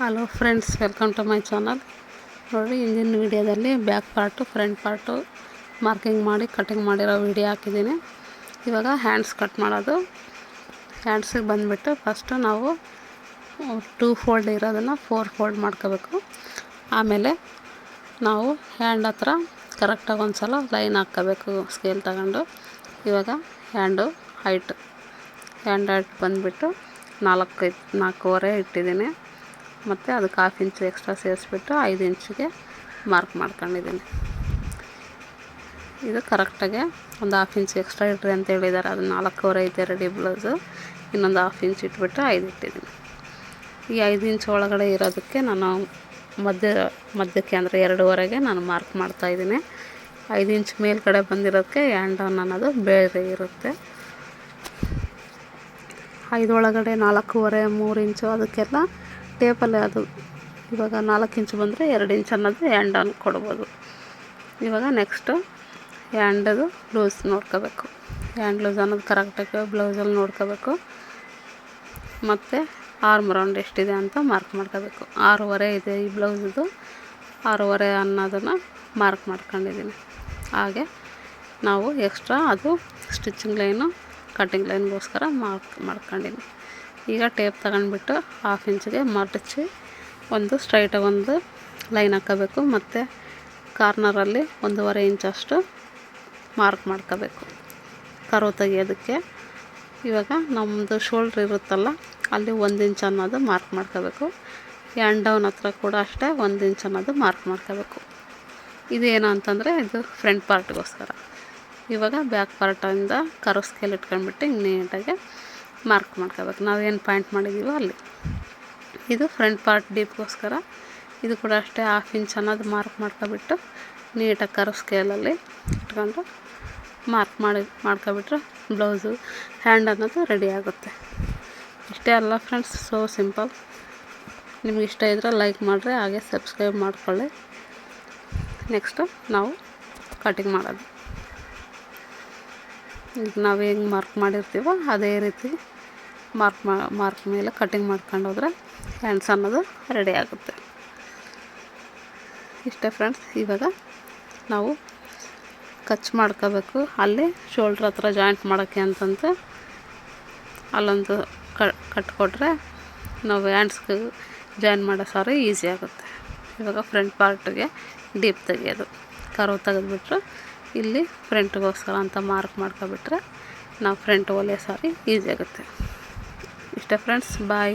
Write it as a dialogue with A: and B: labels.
A: Hello friends welcome to my channel ನೋಡಿ, ಹಿಂದಿನ ವೀಡಿಯೋದಲ್ಲಿ back part front part marking ಮಾಡಿ ಕಟಿಂಗ್ ಮಾಡಿರೋ ವೀಡಿಯೋ ಹಾಕಿದ್ದೀನಿ. ಇವಾಗ ಹ್ಯಾಂಡ್ಸ್ ಕಟ್ ಮಾಡೋದು. ಹ್ಯಾಂಡ್ಸಿಗೆ ಬಂದುಬಿಟ್ಟು ಫಸ್ಟು ನಾವು ಟೂ ಫೋಲ್ಡ್ ಇರೋದನ್ನು ಫೋರ್ ಫೋಲ್ಡ್ ಮಾಡ್ಕೋಬೇಕು. ಆಮೇಲೆ ನಾವು ಹ್ಯಾಂಡ್ ಹತ್ರ ಕರೆಕ್ಟಾಗಿ ಒಂದು ಸಲ ಲೈನ್ ಹಾಕ್ಕೋಬೇಕು ಸ್ಕೇಲ್ ತಗೊಂಡು. ಇವಾಗ ಹ್ಯಾಂಡು ಹೈಟ್ ಹ್ಯಾಂಡ್ ಹೈಟ್ ಬಂದುಬಿಟ್ಟು ನಾಲ್ಕು ನಾಲ್ಕೂವರೆ ಇಟ್ಟಿದ್ದೀನಿ. ಮತ್ತು ಅದಕ್ಕೆ ಹಾಫ್ ಇಂಚು ಎಕ್ಸ್ಟ್ರಾ ಸೇರಿಸ್ಬಿಟ್ಟು ಐದು ಇಂಚಿಗೆ ಮಾರ್ಕ್ ಮಾಡ್ಕೊಂಡಿದ್ದೀನಿ. ಇದು ಕರೆಕ್ಟಾಗಿ ಒಂದು ಹಾಫ್ ಇಂಚ್ ಎಕ್ಸ್ಟ್ರಾ ಇಟ್ರಿ ಅಂತ ಹೇಳಿದ್ದಾರೆ. ಅದು ನಾಲ್ಕೂವರೆ ಐತೆ ರೆಡಿ ಬ್ಲೌಸು. ಇನ್ನೊಂದು ಹಾಫ್ ಇಂಚ್ ಇಟ್ಬಿಟ್ಟು ಐದು ಇಟ್ಟಿದ್ದೀನಿ. ಈ ಐದು ಇಂಚ್ ಒಳಗಡೆ ಇರೋದಕ್ಕೆ ನಾನು ಮಧ್ಯ, ಮಧ್ಯಕ್ಕೆ ಅಂದರೆ ಎರಡೂವರೆಗೆ ನಾನು ಮಾರ್ಕ್ ಮಾಡ್ತಾಯಿದ್ದೀನಿ ಐದು ಇಂಚ್ ಮೇಲ್ಗಡೆ ಬಂದಿರೋದಕ್ಕೆ ಹ್ಯಾಂಡ್ ಡೌನ್ ಅನ್ನೋದು ಬೇರೆ ಇರುತ್ತೆ. ಐದು ಒಳಗಡೆ ನಾಲ್ಕೂವರೆ, ಮೂರು ಇಂಚು ಅದಕ್ಕೆಲ್ಲ ಟೇಪಲ್ಲೇ ಅದು. ಇವಾಗ ನಾಲ್ಕು ಇಂಚು ಬಂದರೆ ಎರಡು ಇಂಚು ಅನ್ನೋದು ಹ್ಯಾಂಡ್ ಡೌನ್ ಕೊಡ್ಬೋದು. ಇವಾಗ ನೆಕ್ಸ್ಟು ಹ್ಯಾಂಡದು ಲೂಸ್ ನೋಡ್ಕೋಬೇಕು. ಹ್ಯಾಂಡ್ ಲೂಸ್ ಅನ್ನೋದು ಕರೆಕ್ಟಾಗಿ ಬ್ಲೌಸಲ್ಲಿ ನೋಡ್ಕೋಬೇಕು. ಮತ್ತು ಆರ್ಮ್ ರೌಂಡ್ ಎಷ್ಟಿದೆ ಅಂತ ಮಾರ್ಕ್ ಮಾಡ್ಕೋಬೇಕು. ಆರೂವರೆ ಇದೆ ಈ ಬ್ಲೌಸದು. ಆರೂವರೆ ಅನ್ನೋದನ್ನು ಮಾರ್ಕ್ ಮಾಡ್ಕೊಂಡಿದ್ದೀನಿ. ಹಾಗೆ ನಾವು ಎಕ್ಸ್ಟ್ರಾ ಅದು ಸ್ಟಿಚಿಂಗ್ ಲೈನು ಕಟ್ಟಿಂಗ್ ಲೈನ್ಗೋಸ್ಕರ ಮಾರ್ಕ್ ಮಾಡ್ಕೊಂಡಿನಿ. ಈಗ ಟೇಪ್ ತಗೊಂಡ್ಬಿಟ್ಟು ಹಾಫ್ ಇಂಚಿಗೆ ಮಡಚಿ ಒಂದು ಸ್ಟ್ರೈಟಾಗಿ ಒಂದು ಲೈನ್ ಹಾಕ್ಕೋಬೇಕು ಮತ್ತು ಕಾರ್ನರಲ್ಲಿ ಒಂದೂವರೆ ಇಂಚಷ್ಟು ಮಾರ್ಕ್ ಮಾಡ್ಕೋಬೇಕು. ಕರು ತೆಗಿಯೋದಕ್ಕೆ. ಇವಾಗ ನಮ್ಮದು ಶೋಲ್ಡ್ರ್ ಇರುತ್ತಲ್ಲ, ಅಲ್ಲಿ ಒಂದು ಇಂಚ್ ಅನ್ನೋದು ಮಾರ್ಕ್ ಮಾಡ್ಕೋಬೇಕು. ಹ್ಯಾಂಡ್ ಡೌನ್ ಹತ್ರ ಕೂಡ ಅಷ್ಟೇ ಒಂದು ಇಂಚ್ ಅನ್ನೋದು ಮಾರ್ಕ್ ಮಾಡ್ಕೋಬೇಕು. ಇದೇನು ಅಂತಂದರೆ ಇದು ಫ್ರಂಟ್ ಪಾರ್ಟ್ಗೋಸ್ಕರ ಇವಾಗ ಬ್ಯಾಕ್ ಪಾರ್ಟಿಂದ ಕರು ಸ್ಕೇಲ್ ಇಟ್ಕೊಂಡ್ಬಿಟ್ಟು ಹಿಂಗೆ ನೀಟಾಗಿ ಮಾರ್ಕ್ ಮಾಡ್ಕೋಬೇಕು. ನಾವೇನು ಪಾಯಿಂಟ್ ಮಾಡಿದ್ದೀವೋ ಅಲ್ಲಿ. ಇದು ಫ್ರಂಟ್ ಪಾರ್ಟ್ ಡೀಪ್ಗೋಸ್ಕರ ಇದು ಕೂಡ ಅಷ್ಟೇ ಹಾಫ್ ಇಂಚ್ ಅನ್ನೋದು ಮಾರ್ಕ್ ಮಾಡ್ಕೊಬಿಟ್ಟು ನೀಟಾಗಿ ಕರು ಸ್ಕೇಲಲ್ಲಿ ಇಟ್ಕೊಂಡು ಮಾರ್ಕ್ ಮಾಡಿ, ಮಾಡ್ಕೊಬಿಟ್ರೆ ಬ್ಲೌಸು ಹ್ಯಾಂಡ್ ಅನ್ನೋದು ರೆಡಿ ಆಗುತ್ತೆ. ಇಷ್ಟೇ ಅಲ್ಲ ಫ್ರೆಂಡ್ಸ್ ಸೋ ಸಿಂಪಲ್ ನಿಮ್ಗೆ ಇಷ್ಟ ಇದ್ದರೆ ಲೈಕ್ ಮಾಡಿರಿ, ಹಾಗೆ ಸಬ್ಸ್ಕ್ರೈಬ್ ಮಾಡ್ಕೊಳ್ಳಿ. ನೆಕ್ಸ್ಟು ನಾವು ಕಟಿಂಗ್ ಮಾಡೋದು. ಈಗ ನಾವು ಹೆಂಗೆ ಮಾರ್ಕ್ ಮಾಡಿರ್ತೀವೋ ಅದೇ ರೀತಿ ಮಾರ್ಕ್ ಮಾ, ಮಾರ್ಕ್ ಮೇಲೆ ಕಟಿಂಗ್ ಮಾಡ್ಕೊಂಡು ಹೋದ್ರೆ ಅನ್ನೋದು ರೆಡಿ ಆಗುತ್ತೆ. ಇಷ್ಟೇ ಫ್ರೆಂಡ್ಸ್ ಇವಾಗ ನಾವು ಕಚ್ ಮಾಡ್ಕೋಬೇಕು. ಅಲ್ಲಿ ಶೋಲ್ಡ್ರ್ ಹತ್ರ ಜಾಯಿಂಟ್ ಮಾಡೋಕ್ಕೆ ಅಂತಂತ ಅಲ್ಲೊಂದು ಕಟ್ಕೊಟ್ರೆ ನಾವು ಹ್ಯಾಂಡ್ಸ್ಗೆ ಜಾಯಿನ್ ಮಾಡೋ ಸಾರಿ ಈಸಿ ಆಗುತ್ತೆ. ಇವಾಗ ಫ್ರಂಟ್ ಪಾರ್ಟಿಗೆ ಡೀಪ್ ತೆಗೆಯೋದು. ಕರ್ವ್ ತೆಗೆದುಬಿಟ್ರೆ, ಇಲ್ಲಿ ಫ್ರಂಟ್ಗೋಸ್ಕರ ಅಂತ ಮಾರ್ಕ್ ಮಾಡ್ಕೊಬಿಟ್ರೆ ನಾವು ಫ್ರಂಟ್ ಹೊಲಿಯೋ ಸಾರಿ ಈಸಿ ಆಗುತ್ತೆ. ಇಷ್ಟೇ ಫ್ರೆಂಡ್ಸ್ ಬಾಯ್